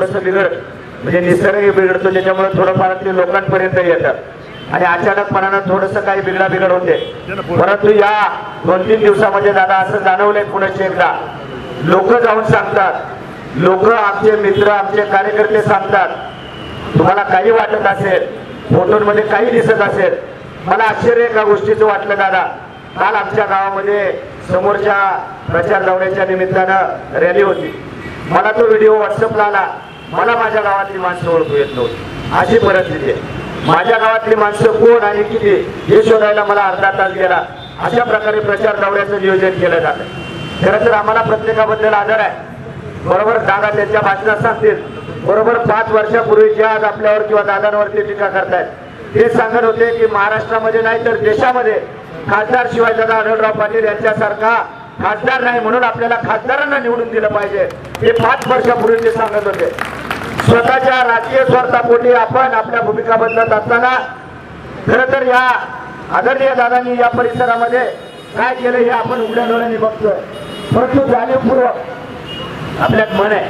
थोडस बिघड. म्हणजे निसर्ग बिघडतो ज्याच्यामुळे थोडंफार ते लोकांपर्यंत येतात आणि अचानकपणानं थोडस काही बिघडा बिघड होते. परंतु या दोन तीन दिवसामध्ये दादा असं जाणवलंय पुण्याचे एकदा. लोक जाऊन सांगतात. लोक आमचे मित्र आमचे कार्यकर्ते सांगतात. तुम्हाला काही वाटत असेल फोटोंमध्ये काही दिसत असेल मला आश्चर्य एका गोष्टीचं वाटलं दादा. काल आमच्या गावामध्ये समोरच्या प्रचार दौऱ्याच्या निमित्तानं रॅली होती. मला तो व्हिडिओ व्हॉट्सअपला आला. मला माझ्या गावातली माणसं ओळखू येत नव्हती. अशी परिस्थिती आहे. माझ्या गावातली माणसं कोण आणि किती हे शोधायला मला अर्धा तास गेला. अशा प्रकारे प्रचार दौऱ्याचं नियोजन केलं जातं. खरं तर आम्हाला प्रत्येकाबद्दल आदर आहे. बरोबर दादा त्यांच्या भाषणात सांगतील. बरोबर पाच वर्षापूर्वी जे आज आपल्यावर किंवा दादांवरती टीका करतायत. ते सांगत होते की महाराष्ट्रामध्ये नाही तर देशामध्ये खासदार शिवाजीदादा आढळराव पाटील यांच्यासारखा खासदार नाही म्हणून आपल्याला खासदारांना निवडून दिलं पाहिजे. हे पाच वर्षापूर्वी ते सांगत होते. स्वतःच्या राजकीय स्वार्थापोटी आपण आपल्या भूमिका बदलत असताना खरं तर या आदरणीय दादांनी या परिसरामध्ये काय केलं हे आपण उघड्या डोळ्याने बघतोय. परंतु जाणीवपूर्वक आपल्यात मन आहे.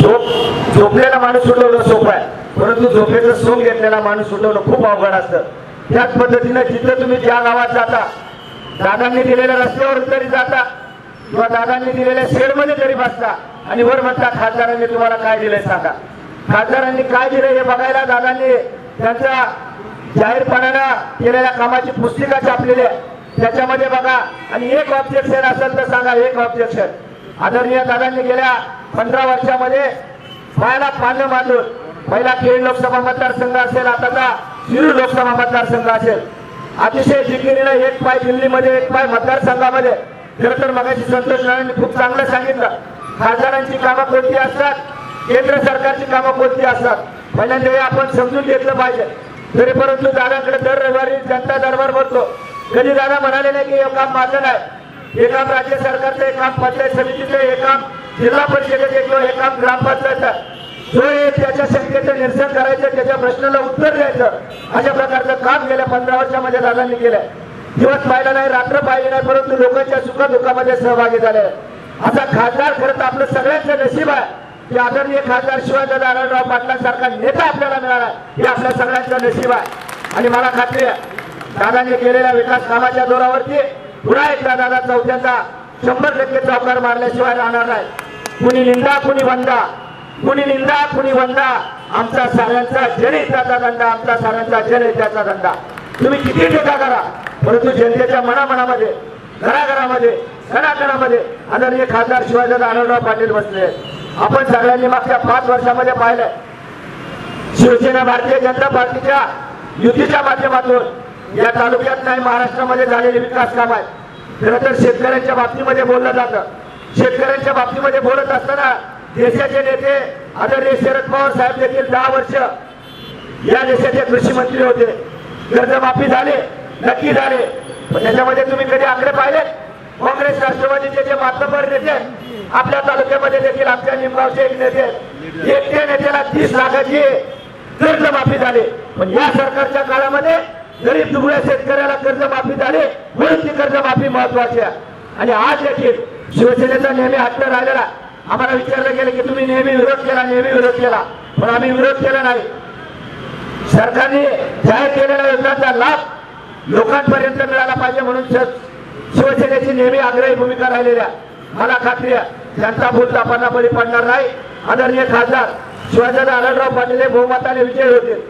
झोप झोपलेला माणूस सुटवणं सोपं आहे. परंतु झोपेचं सोंग घेतलेला माणूस सुटवणं खूप अवघड असतं. त्याच पद्धतीनं जिथं तुम्ही ज्या गावात जाता दादांनी दिलेल्या रस्त्यावर तरी जाता किंवा दादांनी दिलेल्या शेडमध्ये तरी बसता आणि वर म्हणतात खासदारांनी तुम्हाला काय दिलंय सांगा. खासदारांनी काय दिलंय हे बघायला दादांनी त्यांच्या जाहीरपणानं केलेल्या कामाची पुस्तिका छापलेली आहे. त्याच्यामध्ये बघा आणि एक ऑब्जेक्शन असेल तर सांगा एक ऑब्जेक्शन आदरणीय दादांनी गेल्या पंधरा वर्षामध्ये पायाला पानं मांडून पहिला खेड लोकसभा मतदारसंघ असेल आताचा शिरूर लोकसभा मतदारसंघ असेल. अतिशय जिकिरीनं एक पाय दिल्लीमध्ये एक पाय मतदारसंघामध्ये. खरं तर मगाशी संतोष नारायण खूप चांगलं सांगितलं. खासदारांची कामं कोणती असतात? केंद्र सरकारची कामं कोणती असतात? पहिल्यांदा हे आपण समजून घेतलं पाहिजे. तरी परंतु दादाकडे दर रविवारी जनता दरबार भरतो. कधी दादा म्हणाले नाही की हे काम माझं नाही? हे काम राज्य सरकारचं हे काम पंचायत समितीचं हे काम जिल्हा परिषदेचे किंवा हे काम ग्रामपंचायत जो हे त्याच्या शंकेचं निरसन करायचं त्याच्या प्रश्नाला उत्तर द्यायचं अशा प्रकारचं काम गेल्या पंधरा वर्षामध्ये दादांनी केलंय. दिवस पाहिला नाही रात्र पाहिली नाही परंतु लोकांच्या सुखदुःखामध्ये सहभागी झाले. असा खासदार खरं तर आपलं सगळ्यांचं नशीब आहे. की आदरणीय खासदार शिवाजी आढळराव पाटलांसारखा नेता आपल्याला मिळाला. हे आपल्या सगळ्यांचं नशीब आहे. आणि मला खात्री आहे दादाने केलेल्या विकास कामाच्या जोरावरती पुन्हा एकदा दादा चौथ्यांदा शंभर टक्के चौकार मारल्याशिवाय राहणार नाही. कुणी निंदा कुणी वंदा. कुणी निंदा कुणी वंदा. आमचा साऱ्यांचा जनहिताचा धंदा आमचा साऱ्यांचा जनहिताचा धंदा. तुम्ही किती टीका करा. परंतु जनतेच्या मनामनामध्ये घराघरामध्ये कणाकणामध्ये आदरणीय खासदार शिवाजी आनंदराव पाटील बसले. आपण सगळ्यांनी मागच्या पाच वर्षामध्ये पाहिलंय. शिवसेना भारतीय जनता पार्टीच्या युतीच्या माध्यमातून या तालुक्यात नाही महाराष्ट्रामध्ये झालेले विकास काम आहेत. खरं तर शेतकऱ्यांच्या बाबतीमध्ये बोललं जातं. शेतकऱ्यांच्या बाबतीमध्ये बोलत असताना देशाचे नेते आदरणीय शरद पवार साहेब देखील दहा वर्ष या देशाचे कृषी मंत्री होते. कर्जमाफी झाले नक्की झाले. पण त्याच्यामध्ये तुम्ही कधी आकडे पाहिले? काँग्रेस राष्ट्रवादीचे जे मातबर नेते आहेत, आपल्या तालुक्यामध्ये देखील आमच्या निमगावचे एक नेते आहेत. एकट्या नेत्याला तीस लाखाची कर्जमाफी झाली. पण या सरकारच्या काळामध्ये गरीब दुबळ्या शेतकऱ्याला कर्जमाफी झाली म्हणून ती कर्जमाफी महत्वाची आहे. आणि आज देखील शिवसेनेचा नेहमी हट्ट राहिलेला आम्हाला विचारलं गेलं की तुम्ही नेहमी विरोध केला नेहमी विरोध केला. पण आम्ही विरोध केला नाही. सरकारने जाहीर केलेल्या योजनांचा लाभ लोकांपर्यंत मिळाला पाहिजे म्हणून शिवसेनेची नेहमी आग्रही भूमिका राहिलेल्या मला खात्री आहे त्यांचा भूल तापांना बळी पडणार नाही आदरणीय खासदार शिवाजी आनंदराव पाटील हे बहुमताने विजय होतील.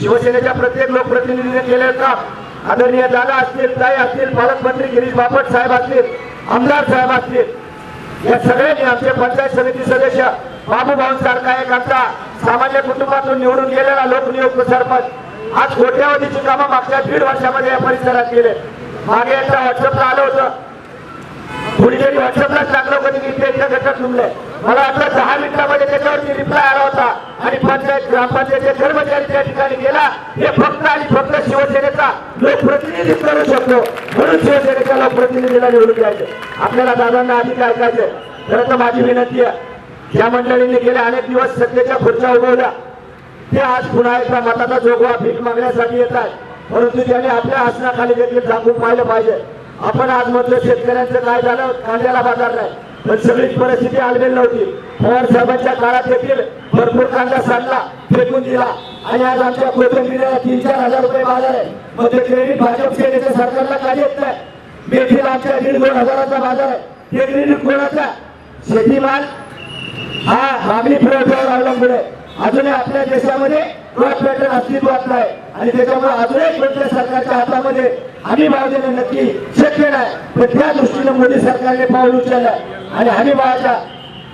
शिवसेनेच्या प्रत्येक लोकप्रतिनिधीने केलेलं काम आदरणीय दादा असतील ताई असतील पालकमंत्री गिरीश बापट साहेब असतील आमदार साहेब असतील या सगळ्यांनी आमचे पंचायत समिती सदस्य बाबू भाऊ सारखा एक आमचा सामान्य कुटुंबातून निवडून गेलेला लोकनियुक्त सरपंच आज कोट्यावधीची कामं मागच्या दीड वर्षामध्ये या परिसरात केले. मागे एकदा व्हॉट्सअपला आलं होतं. कुणीतरी व्हॉट्सअपलाच टाकलं कधी की इथे घटक गटात मला वाटलं दहा मिनिटामध्ये त्याच्यावरती रिप्लाय आला होता. आणि पंचायत ग्रामपंचायतचे कर्मचारी त्या ठिकाणी गेला. हे फक्त आणि फक्त शिवसेनेचा लोकप्रतिनिधी करू शकतो. म्हणून शिवसेनेच्या लोकप्रतिनिधीला निवडून द्यायचे. आपल्याला दादांना अधिक ऐकायचं खरं तर माझी विनंती आहे. या मंडळींनी गेले अनेक दिवस सत्तेच्या खुर्च्या उभवल्या ते आज पुन्हा एकदा मताचा जोगवा भीक मागण्यासाठी येत आहेत. परंतु त्यांनी आपल्या आसनाखाली देखील सांगून पाहिलं पाहिजे. आपण आज म्हटलं शेतकऱ्यांचं काय झालं? कांद्याला बाजार नाही. पण सगळीच परिस्थिती आलेली नव्हती. पवार साहेबांच्या काळात देखील भरपूर कांदा सांडला फेकून दिला. आणि आज आमच्या कोथिंबीरीला तीन चार हजार रुपये बाजार आहे. मग ते क्रेडिट भाजप सेनेच्या सरकारला काही येत नाही? मेथीला आमच्या दीड दोन हजाराचा बाजार आहे. ते क्रेडिट कोणाचा? शेतीमाल. हा मागणी पुरवठ्यावर अवलंबून आहे. अजूनही आपल्या देशामध्ये क्रॉप पॅटर्न अस्तित्वात नाही. आणि त्याच्यामुळे अजूनही कोणत्या सरकारच्या हातामध्ये हमी भाव देणं नक्की शक्य नाही. पण त्या दृष्टीने मोदी सरकारने पाऊल उचललं. आणि हमी भावाच्या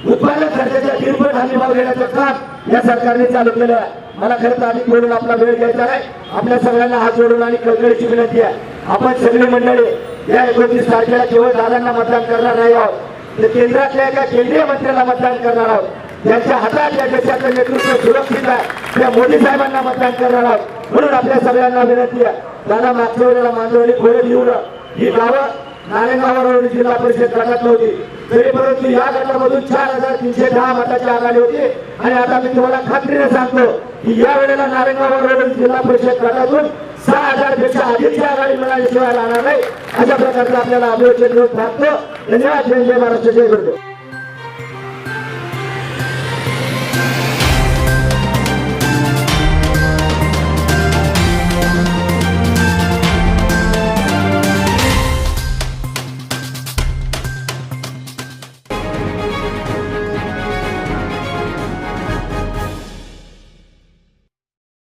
उत्पादन खर्चाच्या दीडपट हमी भाव देण्याचं काम या सरकारने चालू केलं आहे. मला खरं तर अधिक बोलून आपला वेळ घ्यायचा आहे. आपल्या सगळ्यांना हात जोडून आणि कळकळीची विनंती आहे आपण सगळी मंडळी या एकोणतीस तारखेला केवळ दादांना मतदान करणार नाही आहोत. तर केंद्रातल्या एका केंद्रीय मंत्र्याला मतदान करणार आहोत. त्यांच्या हातात या देशाचं नेतृत्व सुरक्षित आहे. त्या मोदी साहेबांना मतदान करणार आहोत. म्हणून आपल्या सगळ्यांना विनंती आहे. दादा मागच्या वेळेला मांडवली खोरे येऊन ही गावं नारायणगावावर जिल्हा परिषद गटात नव्हती तरी परंतु या गटामधून चार हजार तीनशे दहा मताची आघाडी होती. आणि आता मी तुम्हाला खात्रीने सांगतो की या वेळेला नारायणगावावर जिल्हा परिषद गटातून सहा हजारपेक्षा अधिकची आघाडी मिळाल्याशिवाय राहणार नाही. अशा प्रकारचं आपल्याला अभिवचन घेऊन थांबतो. धन्यवाद. जय महाराष्ट्र. जय करतो